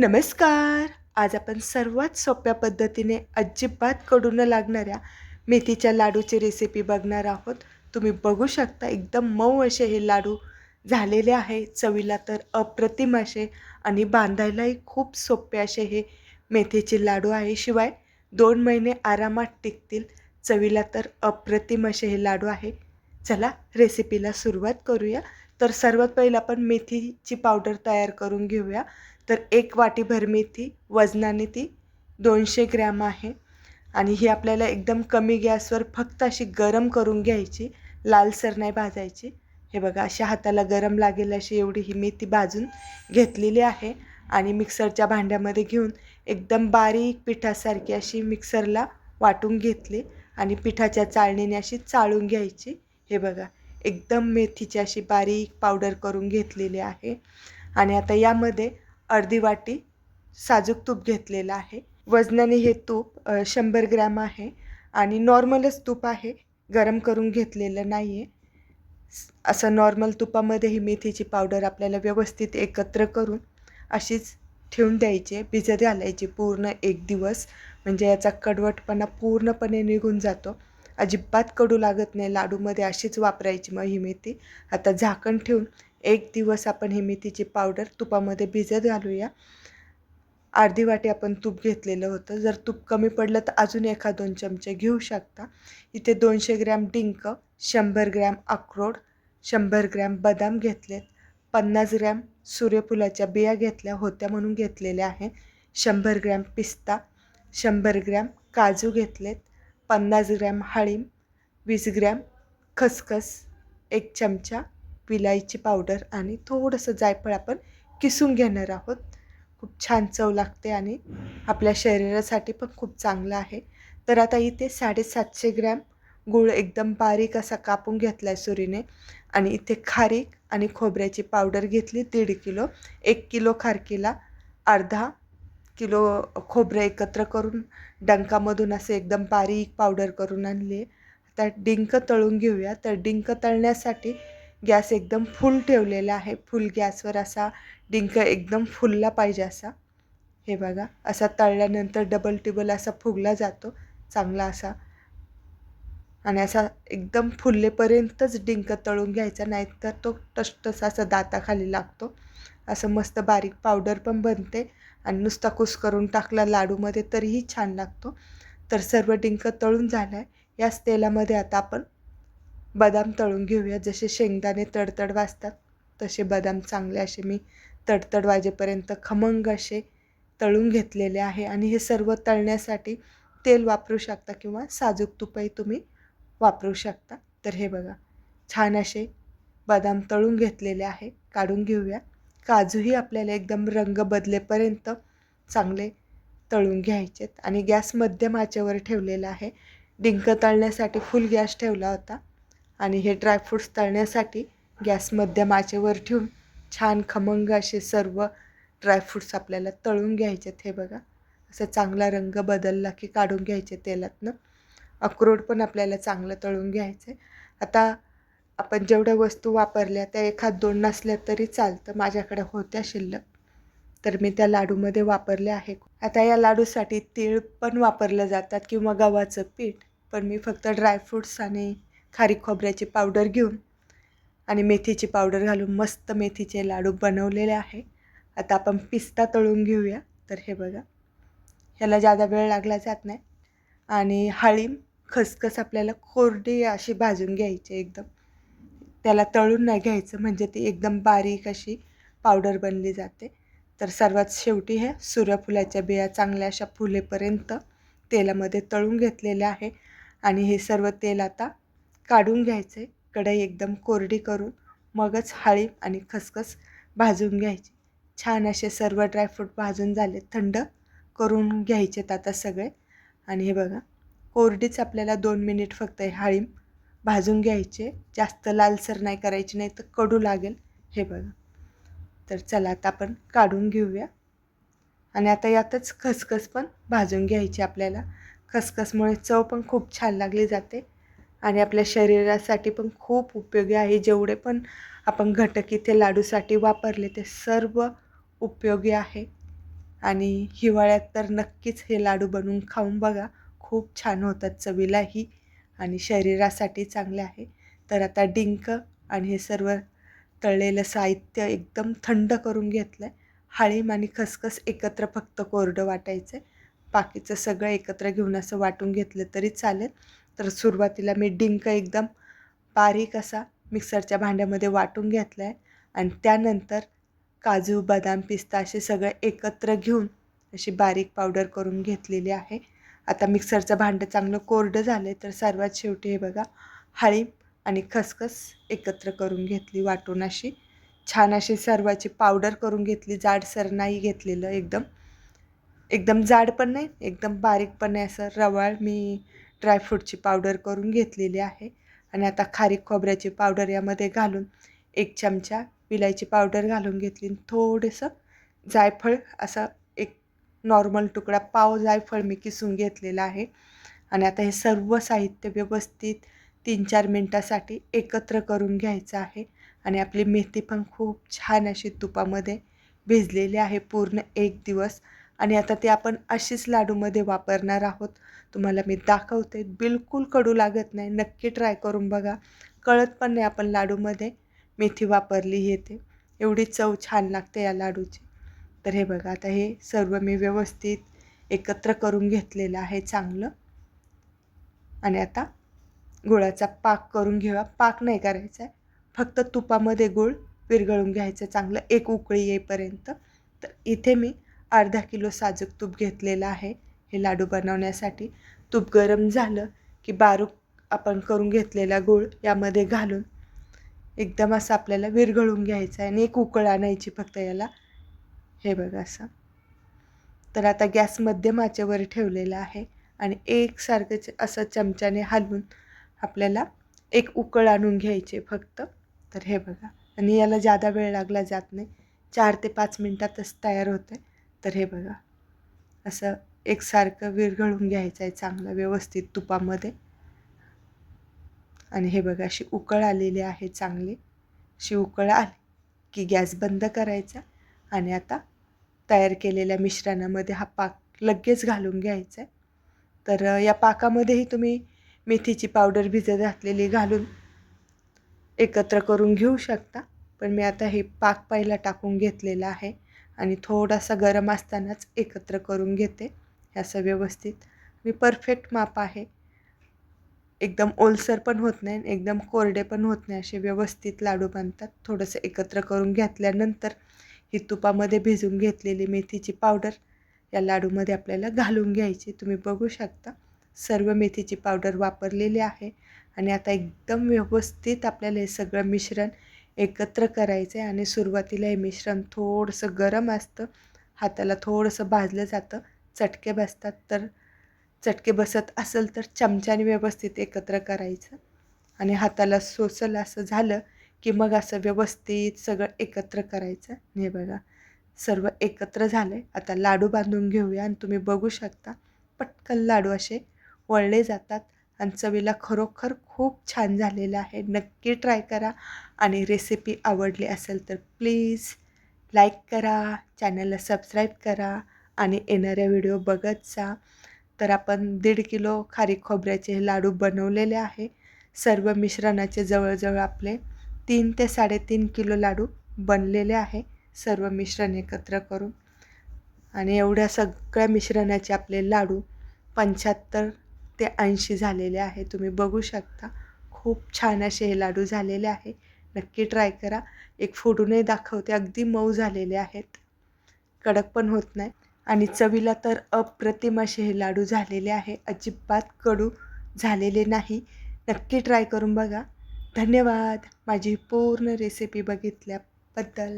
नमस्कार. आज आपण सर्वात सोप्या पद्धतीने अजिबात कडू न लागणाऱ्या मेथीच्या लाडूची रेसिपी बघणार आहोत. तुम्ही बघू शकता एकदम मऊ असे हे लाडू झालेले आहे. चवीला तर अप्रतिम असे आणि बांधायलाही खूप सोपे असे हे मेथीचे लाडू आहे. शिवाय दोन महिने आरामात टिकतील. चवीला तर अप्रतिम असे हे लाडू आहे. चला रेसिपीला सुरुवात करूया. तर सर्वात पहिलं आपण मेथीची पावडर तयार करून घेऊया. तर एक वाटीभर मेथी वजनाने ती दोनशे ग्रॅम आहे. आणि ही आपल्याला एकदम कमी गॅसवर फक्त अशी गरम करून घ्यायची लालसर नाही भाजायची. हे बघा अशा हाताला गरम लागेल अशी एवढी ही मेथी भाजून घेतलेली आहे. आणि मिक्सरच्या भांड्यामध्ये घेऊन एकदम बारीक पिठासारखी अशी मिक्सरला वाटून घेतली. आणि पिठाच्या चाळणीने अशी चाळून घ्यायची. हे बघा एकदम मेथीची अशी बारीक पावडर करून घेतलेली आहे. आणि आता यामध्ये अर्धी वाटी साजूक तूप घेतलेलं आहे. वजनाने हे तूप शंभर ग्रॅम आहे. आणि नॉर्मलच तूप आहे. गरम करून घेतलेलं नाही आहे असं नॉर्मल तुपामध्ये ही मेथीची पावडर आपल्याला व्यवस्थित एकत्र करून अशीच ठेवून द्यायची भिजत घालायची पूर्ण एक दिवस. म्हणजे याचा कडवटपणा पूर्णपणे निघून जातो. अजिबात कडू लागत नाही. लाडूमध्ये अशीच वापरायची मग ही मेथी. आता झाकण ठेवून एक दिवस आपण ही मेथीची पावडर तुपामध्ये भिजत घालूया. अर्धी वाटी आपण तूप घेतलेलं होतं. जर तूप कमी पडलं तर अजून एखा दोन चमचे घेऊ शकता. इथे दोनशे ग्रॅम डिंक शंभर ग्रॅम अक्रोड शंभर ग्रॅम बदाम घेतलेत. पन्नास ग्रॅम सूर्यफुलाच्या बिया घेतल्या होत्या म्हणून घेतलेल्या आहे शंभर ग्रॅम पिस्ता शंभर ग्रॅम काजू घेतलेत. पन्नास ग्रॅम हळीम वीस ग्रॅम खसखस एक चमचा विलायची पावडर आणि थोडंसं जायफळ आपण किसून घेणार आहोत. खूप छान चव लागते आणि आपल्या शरीरासाठी पण खूप चांगलं आहे. तर आता इथे साडेसातशे ग्रॅम गूळ एकदम बारीक असा कापून घेतला आहे सुरीने आणि इथे खारीक आणि खोबऱ्याची पावडर घेतली दीड किलो एक किलो खारकीला अर्धा किलो खोबरं एकत्र करून डंकामधून असे एकदम बारीक पावडर करून आणली. आता डिंक तळून घेऊया. तर डिंक तळण्यासाठी गॅस एकदम फुल ठेवलेला आहे. फुल गॅसवर असा डिंक एकदम फुलला पाहिजे असा. हे बघा असा तळल्यानंतर डबल टिबल असा फुगला जातो. चांगला असा. आणि असा एकदम फुललेपर्यंतच डिंक तळून घ्यायचा नाहीतर तो टसटस असा दाताखाली लागतो. असं मस्त बारीक पावडर पण बनते. आणि नुसता कुस करून टाकला लाडूमध्ये तरीही छान लागतो. तर सर्व डिंक तळून झालं आहे याच तेलामध्ये आता आपण बदाम तळून घेऊया. जसे शेंगदाणे तडतड वाजतात तसे बदाम चांगले असे मी तडतड वाजेपर्यंत खमंग असे तळून घेतलेले आहे. आणि हे सर्व तळण्यासाठी तेल वापरू शकता किंवा साजूक तुपही तुम्ही वापरू शकता. तर हे बघा छान असे बदाम तळून घेतलेले आहे. काढून घेऊया. काजूही आपल्याला एकदम रंग बदलेपर्यंत चांगले तळून घ्यायचेत. आणि गॅस मध्यम आचेवर ठेवलेला आहे. डिंक तळण्यासाठी फुल गॅस ठेवला होता. आणि हे ड्रायफ्रूट्स तळण्यासाठी गॅस मध्यम आचेवर ठेवून छान खमंग असे सर्व ड्रायफ्रूट्स आपल्याला तळून घ्यायचेत हे बघा. असं चांगला रंग बदलला की काढून घ्यायचे तेलातनं. अक्रोड पण आपल्याला चांगलं तळून घ्यायचं आहे आता आपण जेवढ्या वस्तू वापरल्या त्या एखाद दोन नसल्या तरी चालतं. माझ्याकडे होत्या शिल्लक. तर मी त्या लाडूमध्ये वापरल्या आहे आता या लाडूसाठी तीळ पण वापरलं जातात किंवा गव्हाचं पीठ. पण मी फक्त ड्रायफ्रूट्स आणि खारी खोबऱ्याची पावडर घेऊन आणि मेथीची पावडर घालून मस्त मेथीचे लाडू बनवलेले आहे. आता आपण पिस्ता तळून घेऊया. तर हे बघा. ह्याला जादा वेळ लागला जात नाही. आणि हळीम खसखस आपल्याला कोरडी अशी भाजून घ्यायची एकदम. त्याला तळून नाही घ्यायचं म्हणजे ती एकदम बारीक अशी पावडर बनली जाते. तर सर्वात शेवटी हे सूर्यफुलाच्या बिया चांगल्या अशा फुलेपर्यंत तेलामध्ये तळून घेतलेले आहे. आणि हे सर्व तेल आता काढून घ्यायचे कढई एकदम कोरडी करून मगच हळीव आणि खसखस भाजून घ्यायची. छान असे सर्व ड्रायफ्रूट भाजून झाले थंड करून घ्यायचेत आता सगळे. आणि हे बघा कोरडीच आपल्याला दोन मिनिट फक्त हे हळीम भाजून घ्यायचे. जास्त लालसर नाही करायची नाही तर कडू लागेल. हे बघा. तर चला आता आपण काढून घेऊया. आणि आता यातच खसखस पण भाजून घ्यायची आपल्याला. खसखसमुळे चव पण खूप छान लागली जाते. आणि आपल्या शरीरासाठी पण खूप उपयोगी आहे. जेवढे पण आपण घटक इथे लाडूसाठी वापरले ते सर्व उपयोगी आहे. आणि हिवाळ्यात तर नक्कीच हे लाडू बनवून खाऊन बघा. खूप छान होतात चवीलाही. आणि शरीरासाठी चांगले आहे. तर आता डिंक आणि हे सर्व तळलेलं साहित्य एकदम थंड करून घेतलं आहे हाळीम आणि खसखस एकत्र फक्त कोरडं वाटायचं आहे. बाकीचं सगळं एकत्र घेऊन असं वाटून घेतलं तरी चालेल. तर सुरुवातीला मी डिंक एकदम बारीक असा मिक्सरच्या भांड्यामध्ये वाटून घेतला आहे आणि त्यानंतर काजू बदाम पिस्ता असे सगळं एकत्र घेऊन अशी बारीक पावडर करून घेतलेली आहे. आता मिक्सरचं भांडं चांगलं कोरडं झालं आहे तर सर्वात शेवटी हे बघा हळीब आणि खसखस एकत्र करून घेतली वाटून अशी. छान अशी सर्वाची पावडर करून घेतली जाडसर नाही घेतलेलं एकदम. एकदम जाड पण नाही एकदम बारीक पण नाही असं रवाळ मी ड्रायफ्रूटची पावडर करून घेतलेली आहे. आणि आता खारीक खोबऱ्याची पावडर यामध्ये घालून एक चमचा विलायची पावडर घालून घेतली. थोडंसं जायफळ असं नॉर्मल तुकडा पाव जायफळ मी किसून घेतलेला आहे. आणि आता हे सर्व साहित्य व्यवस्थित तीन चार मिनटासाठी एकत्र करून घ्यायचं आहे. आणि आपली मेथी पण खूप छान अशी तुपामध्ये भिजलेली आहे पूर्ण एक दिवस. आणि आता ते आपण अशीच लाडूमध्ये वापरणार आहोत. तुम्हाला मी दाखवते बिलकुल कडू लागत नाही. नक्की ट्राय करून बघा. कळत पण नाही आपण लाडूमध्ये मेथी वापरली येते एवढी चव छान लागते या लाडूची. तर हे बघा आता हे सर्व मी व्यवस्थित एकत्र करून घेतलेलं आहे चांगलं. आणि आता गुळाचा पाक करून घेऊया पाक नाही करायचा आहे. फक्त तुपामध्ये गुळ विरघळून घ्यायचं चांगलं. एक उकळी येईपर्यंत. तर इथे मी अर्धा किलो साजूक तूप घेतलेलं आहे. हे लाडू बनवण्यासाठी. तूप गरम झालं की बारूक आपण करून घेतलेला गूळ यामध्ये घालून. एकदम असं आपल्याला विरघळून घ्यायचं आहे. आणि एक उकळ आणायची फक्त याला. हे बघा असं. तर आता गॅस मध्यम आचेवर ठेवलेला आहे आणि एकसारखं असं चमच्याने हलवून आपल्याला एक उकळ आणून घ्यायचे फक्त. तर हे बघा. आणि याला जादा वेळ लागला जात नाही. चार ते पाच मिनटातच तयार होतं आहे तर हे बघा. असं एकसारखं विरघळून घ्यायचं आहे चांगलं व्यवस्थित तुपामध्ये. आणि हे बघा अशी उकळ आलेली आहे चांगली. अशी उकळ आली की गॅस बंद करायचा. आणि आता तयार केलेल्या मिश्रणामध्ये हा पाक लगेच घालून घ्यायचा आहे. तर या पाकामध्येही तुम्ही मेथीची पावडर भिजत घातलेली घालून एकत्र करून घेऊ शकता. पण मी आता हे पाक पहिला टाकून घेतलेला आहे आणि थोडासा गरम असतानाच एकत्र करून घेते. असं व्यवस्थित मी परफेक्ट माप आहे. एकदम ओलसर पण होत नाही एकदम कोरडे पण होत नाही असे व्यवस्थित लाडू बांधतात थोडंसं एकत्र करून घेतल्यानंतर ही तुपामध्ये भिजून घेतलेली मेथीची पावडर या लाडूमध्ये आपल्याला घालून घ्यायची. तुम्ही बघू शकता. सर्व मेथीची पावडर वापरलेली आहे आणि आता एकदम व्यवस्थित आपल्याला हे सगळं मिश्रण एकत्र करायचं आहे आणि सुरुवातीला हे मिश्रण थोडंसं गरम असतं. हाताला थोडंसं भाजलं जातं. चटके बसतात. तर चटके बसत असेल तर चमच्याने व्यवस्थित एकत्र करायचं. आणि हाताला सोसल असं झालं की मग असं व्यवस्थित सगळं एकत्र करायचं. हे बघा सर्व एकत्र झालं आहे आता लाडू बांधून घेऊया आणि तुम्ही बघू शकता. पटकन लाडू असे वळले जातात आणि चवीला खरोखर खूप छान झालेलं आहे. नक्की ट्राय करा आणि रेसिपी आवडली असेल तर प्लीज लाईक करा चॅनलला सबस्क्राईब करा आणि येणाऱ्या व्हिडिओ बघत जा. तर आपण दीड किलो खारी खोबऱ्याचे हे लाडू बनवलेले आहे. सर्व मिश्रणाचे जवळजवळ आपले तीन ते साडेतीन किलो लाडू बनलेले आहे सर्व मिश्रण एकत्र करून. आणि एवढ्या सगळ्या मिश्रणाचे आपले लाडू पंच्याहत्तर ते ऐंशी झालेले आहे. तुम्ही बघू शकता खूप छान असे हे लाडू झालेले आहे. नक्की ट्राय करा. एक फोडूनही दाखवते अगदी मऊ झालेले आहेत. कडक पण होत नाही. आणि चवीला तर अप्रतिम असे हे लाडू झालेले आहे. अजिबात कडू झालेले नाही. नक्की ट्राय करून बघा. धन्यवाद. माझी पूर्ण रेसिपी बघितल्याबद्दल.